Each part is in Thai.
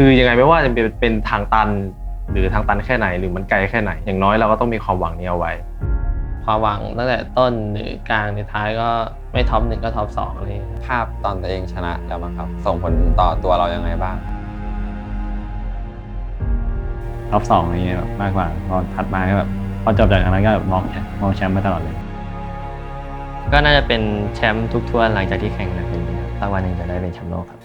คือยังไงไม่ว่าจะเป็นเป็นทางตัน หรือทางตันแค่ไหนหรือมันไกลแค่ไหน อย่างน้อยเราก็ต้องมีความหวังนี้เอาไว้ ความหวังตั้งแต่ต้นหรือกลางหรือท้ายก็ไม่ท็อปหนึ่งก็ท็อปสองอะไรอย่างเลยภาพตอนตัวเองชนะแล้วมั้งครับ ส่งผลต่อตัวเรายังไงบ้างท็อปสองอะไรเงี้ยแบบมากกว่าพอถัดมาก็แบบพ อจบจากอันนั้นก็แบบมองมองแชมป์มาตลอดเลย ก็น่าจะเป็นแชมป์ทุกทัวร์หลังจากที่แข่งหนักอย่างนี้ครับสักวันหนึ่งจะได้เป็นแชมป์โลกครับ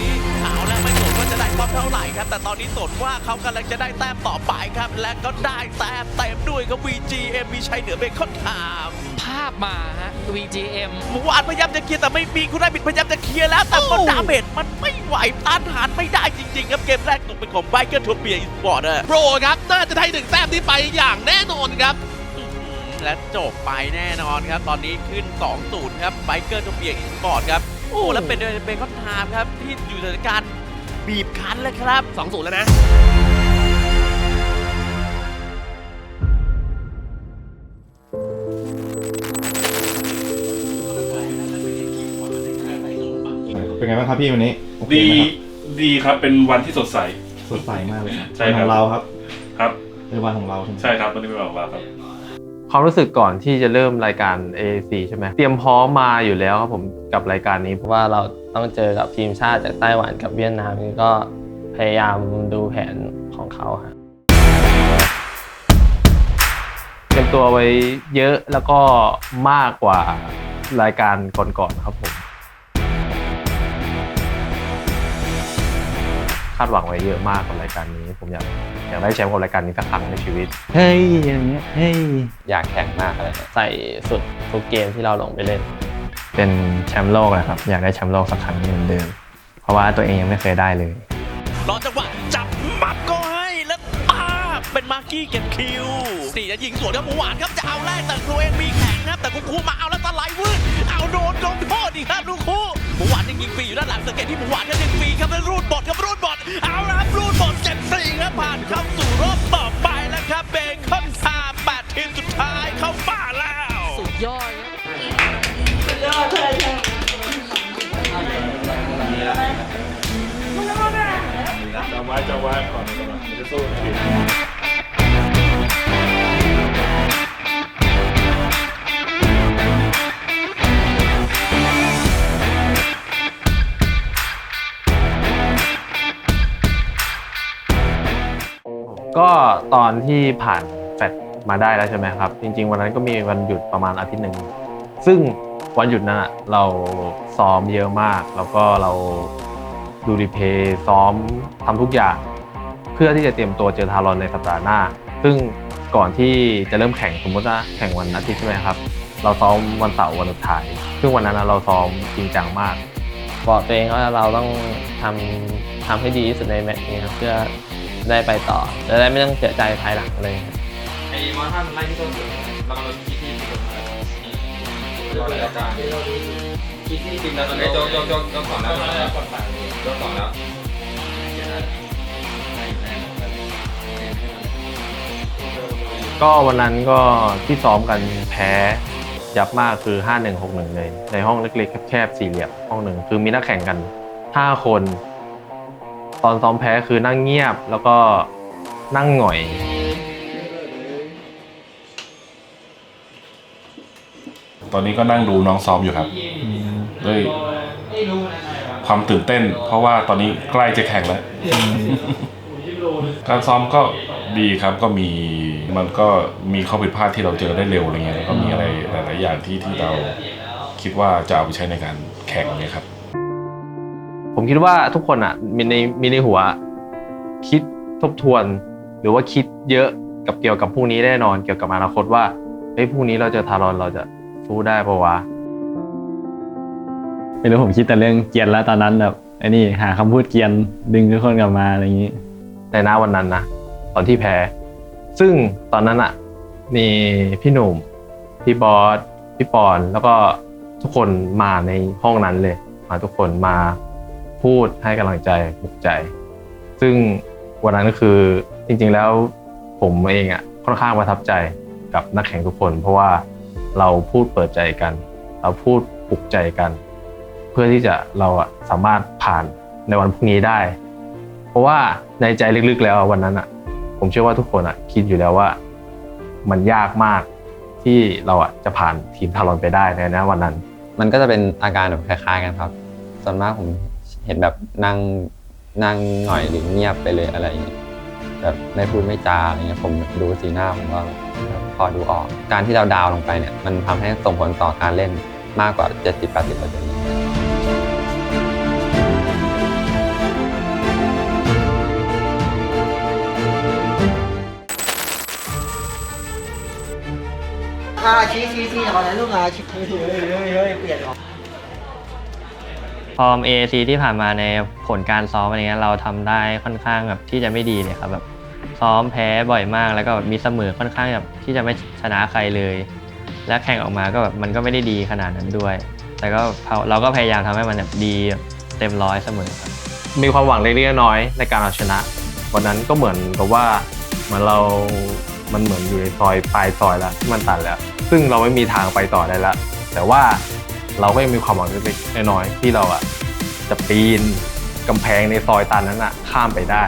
นี้เอาแล้วไม่สนว่าจะได้ความเท่าไหร่ครับ แต่ตอนนี้สนว่าเขากำลังจะได้แต้มต่อไปครับ และก็ได้แต้มเต็มด้วยครับ VGM มีชัยเหนือเบคอนไทม์ภาพมาฮะ VGM หมูหวานพยายามจะเคลียร์แต่ไม่มีคุณได้บิดพยายามจะเคลียร์แล้ว แต่มันดาเมจมันไม่ไหวต้านทานไม่ได้จริงๆครับเกมแรกตกเป็นของไบเกอร์ทัวร์เบียร์อีสปอร์ตอะโปรครับ น่าจะได้หนึ่งแต้มที่ไปอย่างแน่นอนครับและจบไปแน่นอนครับ ตอนนี้ขึ้น2-0ครับไบเกอร์ทัวร์เบียร์อีสปอร์ตครับโอ้แล้วเป็นเบคอนไทม์ครับที่อยู่ในสถานการณ์บีบคั้นเลยครับ2-0แล้วนะ ไงบ้างครับพี่วันนี้โอเคดีไหมครับดีครับเป็นวันที่สดใส สดใสมากเลยใช่วันคขรับองเราครับครับ เป็นวันของเราใช่ไหม ใช่ครับวันนี้เป็นวันของเราครับ ความรู้สึกก่อนที่จะเริ่มรายการ AAC ใช่ไหมเตรียมพร้อมมาอยู่แล้วครับผมกับรายการนี้ เพราะว่าเราต้องเจอกับทีมชาติจากไต้หวันกับเวียดนามนี่ก็พยายามดูแผนของเขาครับเตรียมตัวไว้เยอะแล้วก็มากกว่ารายการก่อนๆครับผมาดหวังไว้เยอะมากกับรายการนี้ ผมอยากอยากได้แชมป์กับรายการนี้สักครั้งในชีวิต เฮ้ยอย่างเงี้ยเฮ้ยอยากแข่งมากอะไรเนี่ยใส่สุดทุกเกมที่เราลงไปเล่น เป็นแชมป์โลกนะครับ อยากได้แชมป์โลกสักครั้งหนึ่งเหมือนเดิม เพราะว่าตัวเองยังไม่เคยได้เลยรอจังหวะจับหมัดก็ให้แล้วป้าบเป็นมาร์กี้เก็บคิวนี่จะยิงสวนครับหมูหวานครับจะเอาแรกแต่ตัวเองมีแข็งครับแต่คุคูมาเอาแล้วตะไหลวืดเอาโดนลงโทษอีกครับลูกคู่ หมูหวานยังยิงฟรีอยู่ด้านหลังสังเกตที่หมูหวานก็ยิงฟรีครับแล้วรูดบอดครับรูดบอดเอาละครับรูดบอดเจ็ดสี่ครับผ่านเข้าสู่รอบต่อไปแล้วครับเบคอนซาแปดทีมสุดท้ายเข้ามาแล้วสุดยอดครับจำไว้จำไว้ก่อนจะสู้ ตอนที่ผ่านแฟดมาได้แล้วใช่ไหมครับ จริง ๆ วันนั้นก็มีวันหยุดประมาณอาทิตย์หนึ่งซึ่งวันหยุดนั้นอะเราซ้อมเยอะมาก แล้วก็เราดูรีเพย์ซ้อมทำทุกอย่าง เพื่อที่จะเตรียมตัวเจอทารอนในสัปดาห์หน้า ซึ่งก่อนที่จะเริ่มแข่งสมมติว่าแข่งวันอาทิตย์ใช่ไหมครับ เราซ้อมวันเสาร์วันสุดท้าย ซึ่งวันนั้นเราซ้อมจริงจังมากบอกตัวเองว่าเราต้องทำทำให้ดีที่สุดในแมตช์นี้ครับเพื่อ ได้ไปต่อจะได้ไม่ต้องเสียใจภายหลังเลยครับไอ้มอท่านไล่ที่ต้นสุดเราเราคิดที่สุดเราเลยอารคิดที่จริงแล้วตอนนี้จบจบจบจบก่อนแล้วจบแล้วจบก่อนแล้วก็วันนั้นก็ที่ซ้อมกันแพ้ยับมากคือ 5161 เลย ในห้องเล็กๆแคบๆสี่เหลี่ยมห้องหนึ่งคือมีนักแข่งกัน 5 คน ตอนซ้อมแพ้คือนั่งเงียบแล้วก็นั่งหน่อย ตอนนี้ก็นั่งดูน้องซ้อมอยู่ครับด้วยความตื่นเต้น เพราะว่าตอนนี้ใกล้จะแข่งแล้ว การซ้อมก็ดีครับก็มีมันก็มีข้อผิดพลาดที่เราเจอได้เร็วอะไรเงี้ยแล้วก็มีอะไรหลาย ๆ อย่างที่ที่เราคิดว่าจะเอาไปใช้ในการแข่งเนี่ยครับ ผมคิดว่าทุกคนอะมีในมีในหัว คิดทบทวน หรือว่าคิดเยอะกับเกี่ยวกับพรุ่งนี้แน่นอนเกี่ยวกับอนาคตว่าเฮ้ยพรุ่งนี้เราเจอทารอนเราจะสู้ได้ปะวะไม่รู้ผมคิดแต่เรื่องเกรียนแล้วตอนนั้นแบบไอ้นี่หาคำพูดเกรียนดึงทุกคนกลับมาอะไรอย่างนี้ในหน้าวันนั้นนะตอนที่แพ้ ซึ่งตอนนั้นอะมีพี่หนุ่มพี่บอสพี่ปอนแล้วก็ทุกคนมาในห้องนั้นเลย มาทุกคนมา พูดให้กำลังใจปลุกใจ ซึ่งวันนั้นก็คือจริงๆแล้วผมเองอะค่อนข้างประทับใจกับนักแข่งทุกคน เพราะว่าเราพูดเปิดใจกัน เราพูดปลุกใจกัน เพื่อที่จะเราอะสามารถผ่านในวันพรุ่งนี้ได้ เพราะว่าในใจลึกๆแล้ววันนั้นอะ ผมเชื่อว่าทุกคนอะคิดอยู่แล้วว่ามันยากมากที่เราอะจะผ่านทีมทารอนไปได้ในนะวันนั้น มันก็จะเป็นอาการแบบคล้ายๆกันครับส่วนมากผม เห็นแบบนั่งนั่งหน่อยหรือเงียบไปเลยอะไรอย่างเงี้ยแบบไม่พูดไม่จาอะไรเงี้ยผมดูสีหน้าผมก็พอดูออก การที่เราดาวลงไปเนี่ยมันทำให้ส่งผลต่อการเล่นมากกว่า 70-80%อ่าชี้ชี้ชี้ขอถ่ายรูปหน่อยชี้เฮ้ยเฮ้ยเฮ้ยเฮ้ยเปลี่ยนออก ฟอร์ม AAC ที่ผ่านมาในผลการซ้อมอะไรเงี้ยเราทำได้ค่อนข้างแบบที่จะไม่ดีเลยครับแบบซ้อมแพ้บ่อยมาก แล้วก็แบบมีเสมอค่อนข้างแบบที่จะไม่ชนะใครเลย และแข่งออกมาก็แบบมันก็ไม่ได้ดีขนาดนั้นด้วย แต่ก็เราก็พยายามทำให้มันแบบดีแบบเต็มร้อยเสมอครับ มีความหวังเล็กๆน้อยๆในการเอาชนะ วันนั้นก็เหมือนกับว่าเหมือนเรา มันเหมือนอยู่ในซอยปลายซอยแล้วที่มันตันแล้ว ซึ่งเราไม่มีทางไปต่อได้แล้วแต่ว่า เราก็ยังมีความหวังเล็กๆน้อยๆที่เราอะจะปีนกำแพงในซอยตันนั้นอะข้ามไปได้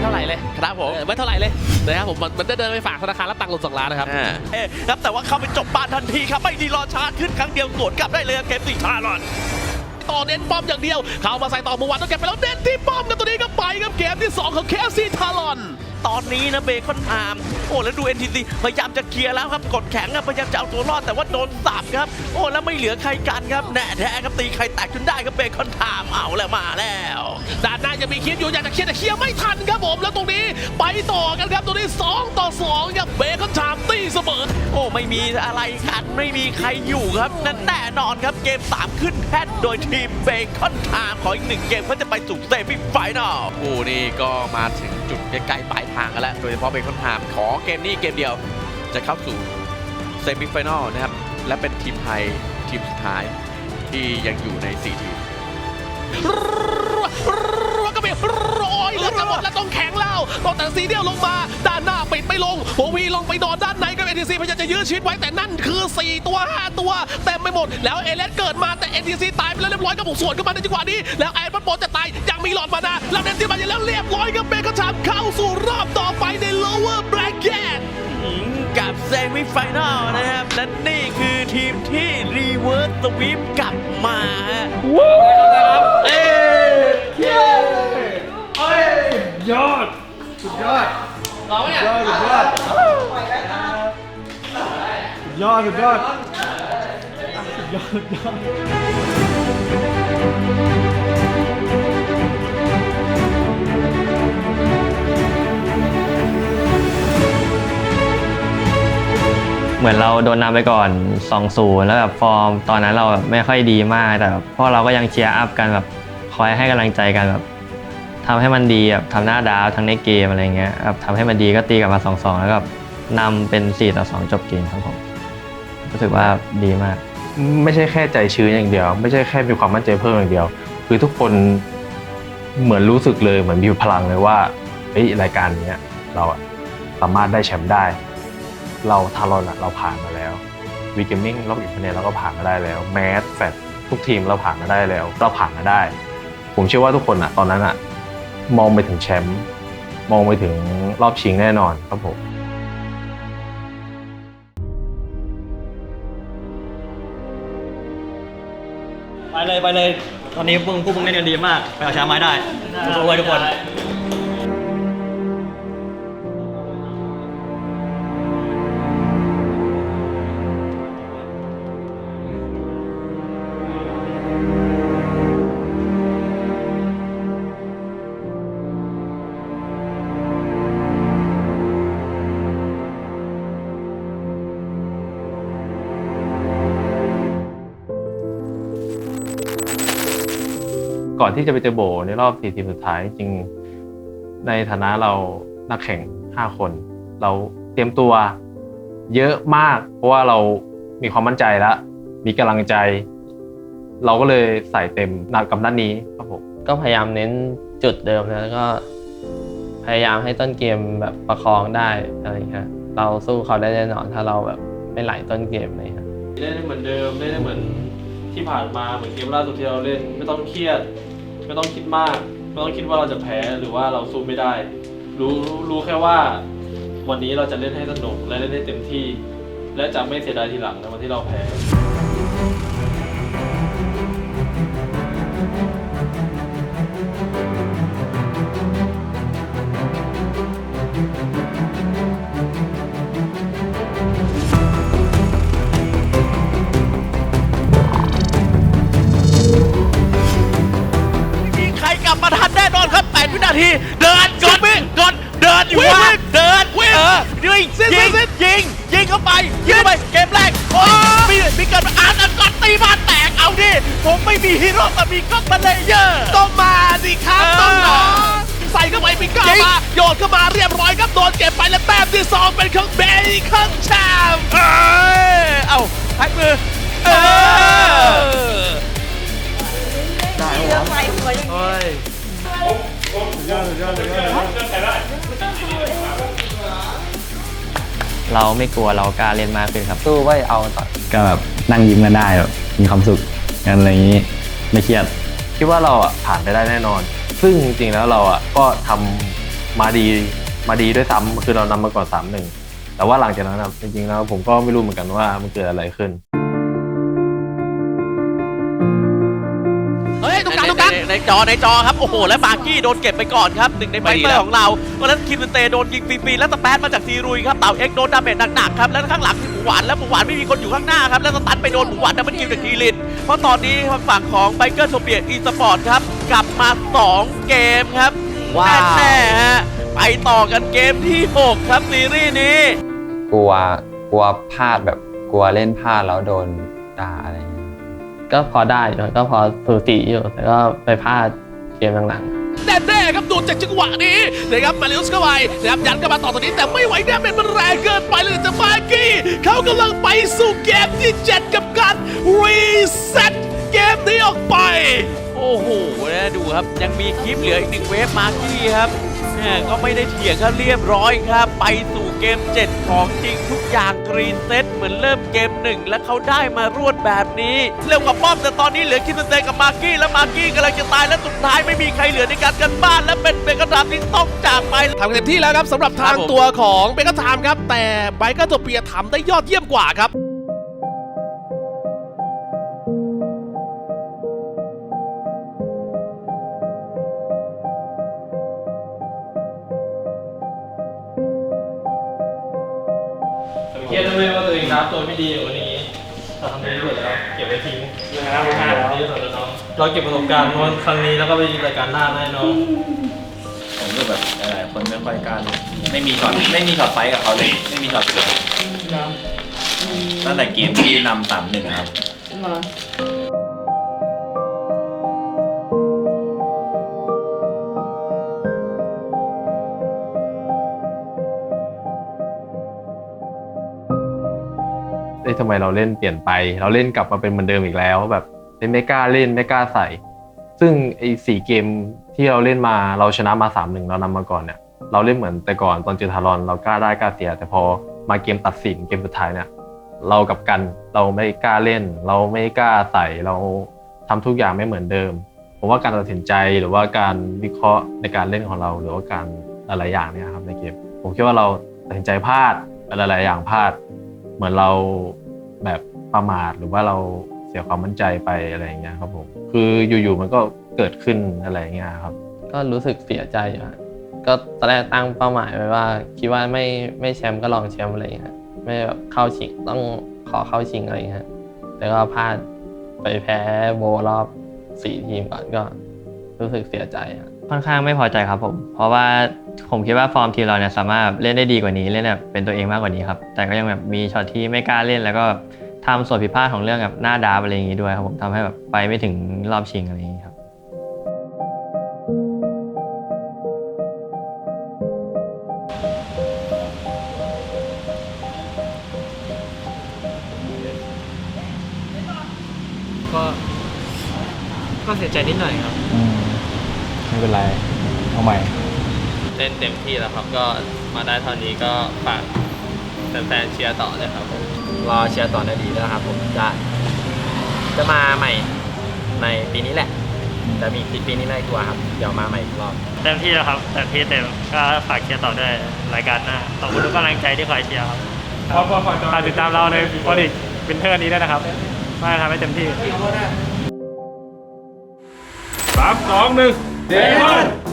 เท่าไหร่เลยครับผมไม่เท่าไหร่เลยนะครับผมมันมันได้เดินไปฝากธนาคารรับตังค์ลงสองล้านนะครับเอ๊ะครับแต่ว่าเข้าไปจบบ้านทันทีครับไม่ดีรอช้าขึ้นครั้งเดียวสวนกลับได้เลยครับเกมสี่ชาลอนต่อเน้นป้อมอย่างเดียว เข้ามาใส่ต่อเมื่อวานต้องเก็บไปแล้วเน้นที่ป้อมกับตัวนี้ก็ไปครับเกมที่ 2 ของ KFC ทารอน ตอนนี้นะเบคอนอาร์มโอ้แล้วดู NTC พยายามจะเคลียร์แล้วครับกดแข็งครับพยายามจะเอาตัวรอดแต่ว่าโดนสับครับ โอ้แล้วไม่เหลือใครกันครับแน่แท้ครับตีใครแตกจนได้ครับเบคอนอาร์มเอาแล้วมาแล้วด้านหน้ายังมีคิดอยู่อยากจะเคลียร์แต่เคลียร์ไม่ทันครับผมแล้วตรงนี้ไปต่อกันครับตรงนี้ 2 ต่อ2ครับเบคอนชามตีเสมอโอ้ไม่มีอะไรกันไม่มีใครอยู่ครับนั่นแน่นอนครับเกม 3 ขึ้นแท่นโดยทีมเบคอนไทม์ขออีกหนึ่งเกมเพื่อจะไปสู่เซมิไฟแนลคู่นี้ก็มาถึงจุดใกล้ๆปลายทางกันแล้ว โดยเฉพาะเบคอนหามขอเกมนี้เกมเดียวจะเข้าสู่เซมิฟิแนลนะครับ และเป็นทีมไทยทีมสุดท้ายที่ยังอยู่ใน 4 ทีมรัวก็ไปโอ้ยเลือดจะหมดแล้วต้องแข็งแล้วต้องแต่สีเดียวลงมาด้านหน้า ปิดไม่ลงโววีลงไปนอนด้านในกับ NTC พยายามจะยื้อชีวิตไว้แต่นั่นคือ 4 ตัว 5 ตัวเต็มไปหมด แล้วเอเลสเกิดมาแต่ NTC ตายไปแล้วเรียบร้อยกับบุกสวนเข้ามาในจังหวะนี้ แล้วไอ้ปันโปจะตายยังมีหลอดมานาแล้วเน้นที่มาอย่างแล้วเรียบร้อยกับเบคอนชามเข้าสู่รอบต่อไปใน lower bracket กับเซมิไฟแนลนะครับ และนี่คือทีมที่รีเวิร์สสวีปกลับมาฮะยอด สุดยอด ยอดกับยอดเหมือนเราโดนนำไปก่อน2-0แล้วแบบฟอร์มตอนนั้นเราแบบไม่ค่อยดีมาก แต่แบบพวกเราก็ยังเชียร์อัพกันแบบคอยให้กำลังใจกันแบบ ทำให้มันดีแบบทำหน้าดาวทั้งในเกมอะไรเงี้ยแบบทำให้มันดีก็ตีกลับมา2-2แล้วก็นำเป็น4ต่อ2จบเกมครับผมรู้สึกว่าดีมาก ไม่ใช่แค่ใจชื้นอย่างเดียว ไม่ใช่แค่มีความมั่นใจเพิ่มอย่างเดียว คือทุกคนเหมือนรู้สึกเลยเหมือนมีพลังเลยว่าเฮ้ยรายการนี้เราสามารถได้แชมป์ได้ เราทารอนอะเราผ่านมาแล้ววีเกมมิ่งรอบอีกคะแนนเราก็ผ่านมาได้แล้วแมสแฟดทุกทีมเราผ่านมาได้แล้ว เราผ่านมาได้ ผมเชื่อว่าทุกคนอะตอนนั้นอะ มองไปถึงแชมป์มองไปถึงรอบชิงแน่นอนครับผมไปเลยไปเลย ตอนนี้พวกพวกมึงเล่นกันดีมาก ไปเอาชนะไม้ได้สู้ๆไว้ทุกคน ก่อนที่จะไปเจอโบในรอบสี่ทีมสุดท้ายจริงๆในฐานะเรานักแข่ง 5 คน เราเตรียมตัวเยอะมาก เพราะว่าเรามีความมั่นใจแล้ว มีกำลังใจ เราก็เลยใส่เต็มหนักกับนัดนี้ครับผมก็พยายามเน้นจุดเดิมแล้วก็ พยายามให้ต้นเกมแบบประคองได้อะไรอย่างเงี้ยเราสู้เขาได้แน่นอนถ้าเราแบบไม่ไหลต้นเกมเลยครับเล่นได้เหมือนเดิมเล่นได้เหมือนที่ผ่านมาเหมือนเกมล่าสุดที่เราเล่นไม่ต้องเครียด ไม่ต้องคิดมาก ไม่ต้องคิดว่าเราจะแพ้หรือว่าเราสู้ไม่ได้ รู้รู้แค่ว่า วันนี้เราจะเล่นให้สนุกและเล่นให้เต็มที่ และจะไม่เสียดายทีหลังในวันที่เราแพ้ นาที เดินก่อนก่อนเดินอยู่ว่าเดินเออยิงยิงยิงยิงเข้าไปยิงเข้าไปเกมแรกโอ้มีมีเกิดอาร์ตก่อนตีบานแตกเอาดิผมไม่มีฮีโร่แต่มีก็มาเลเยอร์ต้องมาสิครับต้องมาใส่เข้าไปปิก้ามาโยนเข้ามาเรียบร้อยครับโดนเก็บไปแล้วแต้มที่สองเป็นของเบย์คอนแชมป์เอ้ยเอาแท็กมือเออเร เราไม่กลัวเรากล้าเล่นมากขึ้นครับสู้ไว้เอาต่อก็แบบนั่งยิ้มกันได้แบบมีความสุขกันอะไรอย่างนี้ไม่เครียดคิดว่าเราอะผ่านไปได้แน่นอน ซึ่งจริงๆแล้วเราอะก็ทำมาดีมาดีด้วยซ้ำคือเรานำมาก่อนสามหนึ่งแต่ว่าหลังจากนั้นจริงๆแล้วผมก็ไม่รู้เหมือนกันว่ามันเกิดอะไรขึ้น ในในจอในจอครับโอ้โหและมาร์กี้โดนเก็บไปก่อนครับหนึ่งในไฟเตอร์ของเราเพราะฉะนั้นคิมเตโดนยิงฟรีๆแล้วสแปซมาจากซีรุยครับเต่าเอ็กโดนดาเมจหนักๆครับแล้วข้างหลังคือหมูหวานแล้วหมูหวานไม่มีคนอยู่ข้างหน้าครับแล้วสตันไปโดนหมูหวานดับเบิลคิวจากทีลินเพราะตอนนี้ทางฝั่งของไบเกอร์โซเปียอีสปอร์ตครับกลับมา 2 เกมครับว้าวแน่ๆฮะไปต่อกันเกมที่ 6 ครับซีรีส์นี้ กลัวกลัวพลาดแบบกลัวเล่นพลาดแล้วโดนด่าอะไรอย่างเงี้ย ก็พอได้อยู่ก็พอสูสีอยู่แต่ก็ไปพลาดเกมหลังๆแน่ๆครับดูจากจังหวะนี้นะครับมาลิอุสเข้าไปนะครับยันเข้ามาต่อตอนนี้แต่ไม่ไหวแน่เป็นมันแรงเกินไปเลยจะมากี้เขากำลังไปสู่เกมที่ 7 กับการรีเซ็ตเกมนี้ออกไป โอ้โหนะดูครับ ยังมีคลิปเหลืออีกหนึ่งเวฟมาร์กี้ครับ แหม่ก็ไม่ได้เถียงครับเรียบร้อยครับ ไปสู่เกม 7 ของจริงทุกอย่างกรีนเซตเหมือนเริ่มเกม 1 และเขาได้มารวดแบบนี้ เร็วกว่าป้อมแต่ตอนนี้เหลือคิมเซนเตกับมาร์กี้และมาร์กี้กำลังจะตายและสุดท้ายไม่มีใครเหลือในการกันบ้าน และเป็นเป็นกระดาษที่ต้องจากไป ทำเต็มที่แล้วครับสำหรับทางตัวของเบเกอร์ไทม์ครับ แต่ไบเกอร์โทเปียทำได้ยอดเยี่ยมกว่าครับ รับตัวไม่ดีวันนี้เราทำดีที่สุดแล้วเก็บไว้ทิ้งนะครับผมดีที่สุดแล้วน้องเราเก็บประสบการณ์วันครั้งนี้แล้วก็ไปรายการหน้าแน่นอนผมก็แบบหลายๆคนไม่ค่อยกล้าเล่นไม่มีช็อตไม่มีช็อตไฟท์กับเขาเลยไม่มีช็อตเกิดตั้งแต่เกมที่นำสามหนึ่งครับเอ้ ทำไมเราเล่นเปลี่ยนไป เราเล่นกลับมาเป็นเหมือนเดิมอีกแล้วแบบเล่นไม่กล้าเล่นไม่กล้าใส่ ซึ่งไอ้สี่เกมที่เราเล่นมาเราชนะมาสามหนึ่งเรานำมาก่อนเนี่ยเราเล่นเหมือนแต่ก่อนตอนเจอทารอนเรากล้าได้กล้าเสีย แต่พอมาเกมตัดสินเกมสุดท้ายเนี่ยเรากลับกันเราไม่กล้าเล่น เราไม่กล้าใส่เราทำทุกอย่างไม่เหมือนเดิมผมว่าการตัดสินใจหรือว่าการวิเคราะห์ในการเล่นของเรา หรือว่าการหลายๆอย่างเนี่ยครับในเกม ผมคิดว่าเราตัดสินใจพลาดหลายๆอย่างพลาด เหมือนเรา แบบประมาทหรือว่าเราเสียความมั่นใจไปอะไรอย่างเงี้ยครับผมคืออยู่ๆมันก็เกิดขึ้นอะไรอย่างเงี้ยครับ ก็รู้สึกเสียใจอยู่ฮะก็ตอนแรกตั้งเป้าหมายไว้ว่า คิดว่าไม่ไม่แชมป์ก็ลองแชมป์อะไรอย่างเงี้ยไม่แบบเข้าชิงต้องขอเข้าชิงอะไรอย่างเงี้ยแต่ก็พลาดไปแพ้โบรอบสี่ทีมก่อนก็รู้สึกเสียใจฮะค่อนข้างไม่พอใจครับผม เพราะว่า ผมคิดว่าฟอร์มทีมเราเนี่ยสามารถเล่นได้ดีกว่านี้เล่นแบบเป็นตัวเองมากกว่านี้ครับแต่ก็ยังแบบมีช็อตที่ไม่กล้าเล่นแล้วก็ทำส่วนผิดพลาดของเรื่องแบบหน้าดาบอะไรอย่างงี้ด้วยครับผมทำให้แบบไปไม่ถึงรอบชิงอะไรอย่างงี้ครับก็ก็เสียใจนิดหน่อยครับอืมไม่เป็นไรเอาใหม่เล่นเต็มที่แล้วครับ ก็มาได้เท่านี้ก็ฝากแฟนๆเชียร์ต่อเลยครับผมรอเชียร์ต่อได้ดีด้วยครับ ผมจะจะมาใหม่ในปีนี้แหละแต่มีปีนี้ไม่กลัวครับ เดี๋ยวมาใหม่อีกรอบเต็มที่แล้วครับเต็มที่เต็มก็ฝากเชียร์ต่อด้วยรายการหน้าขอบคุณทุกกำลังใจที่คอยเชียร์ครับฝากติดตามเราในโปรลิกวินเทอร์นี้ด้วยนะครับมาทำให้เต็มที่สามสองหนึ่งเดมอน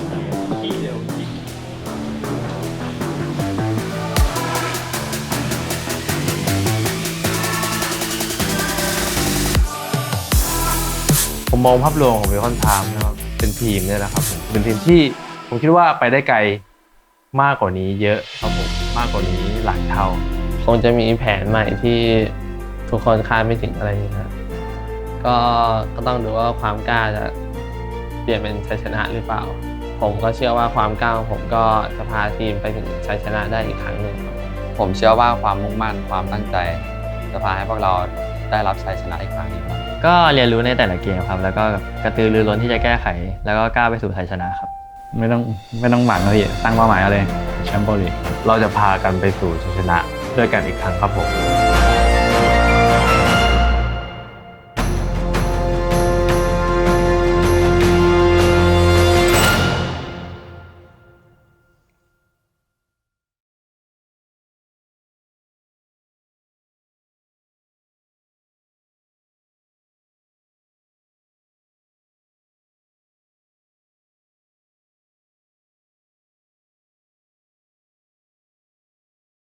ผมมองภาพรวมของเบคอนไทม์นะครับเป็นทีมเนี่ยนะครับผมเป็นทีมที่ผมคิดว่าไปได้ไกลมากกว่านี้เยอะครับผมมากกว่านี้หลายเท่า คงจะมีแผนใหม่ที่ทุกคนคาดไม่ถึงอะไรอย่างนี้ครับก็ก็ต้องดูว่าความกล้าจะเปลี่ยนเป็นชัยชนะหรือเปล่า ผมก็เชื่อว่าความกล้าของผมก็จะพาทีมไปถึงชัยชนะได้อีกครั้งหนึ่งครับ ผมเชื่อว่าความมุ่งมั่นความตั้งใจ จะพาให้พวกเราได้รับชัยชนะอีกครั้งหนึงครับ ก็เรียนรู้ในแต่ละเกมครับ แล้วก็กระตือรือร้นที่จะแก้ไข แล้วก็กล้าไปสู่ชัยชนะครับไม่ต้องไม่ต้องหวังนะพี่ตั้งเป้าหมายเอาเลยแชมป์โปรลีกเราจะพากันไปสู่ชัยชนะด้วยกันอีกครั้งครับผม